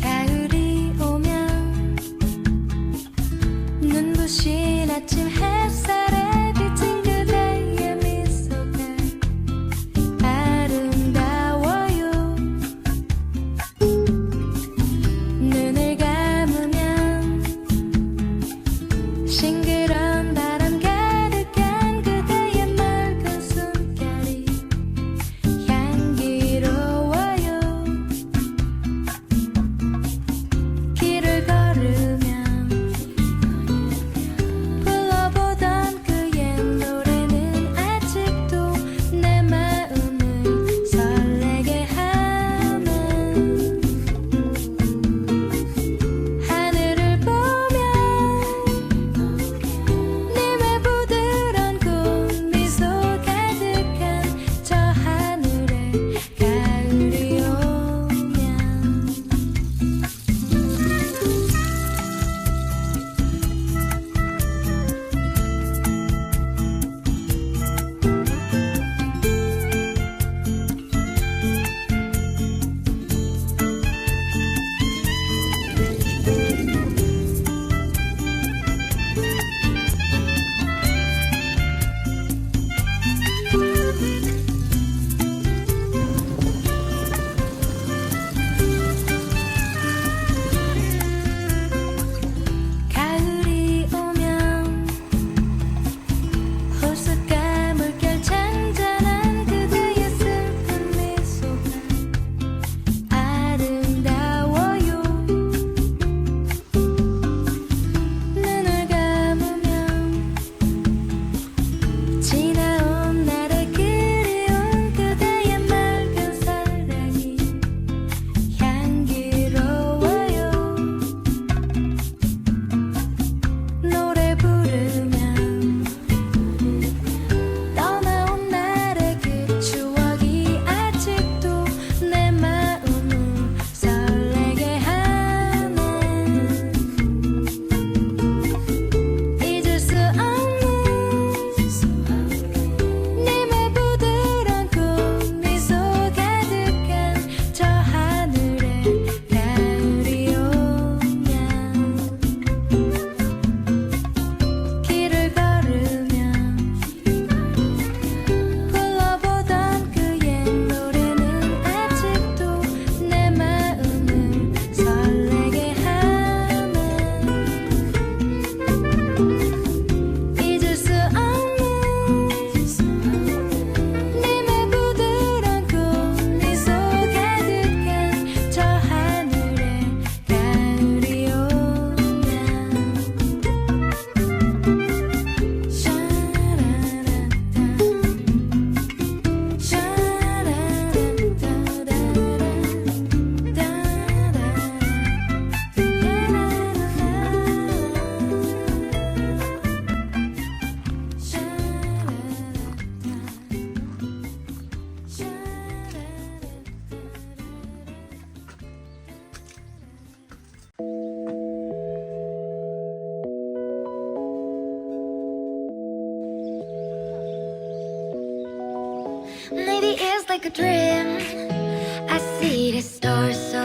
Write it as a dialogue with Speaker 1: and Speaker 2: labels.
Speaker 1: 가을이 오면 눈부신 아침
Speaker 2: Maybe it's like a dream. I see the stars. So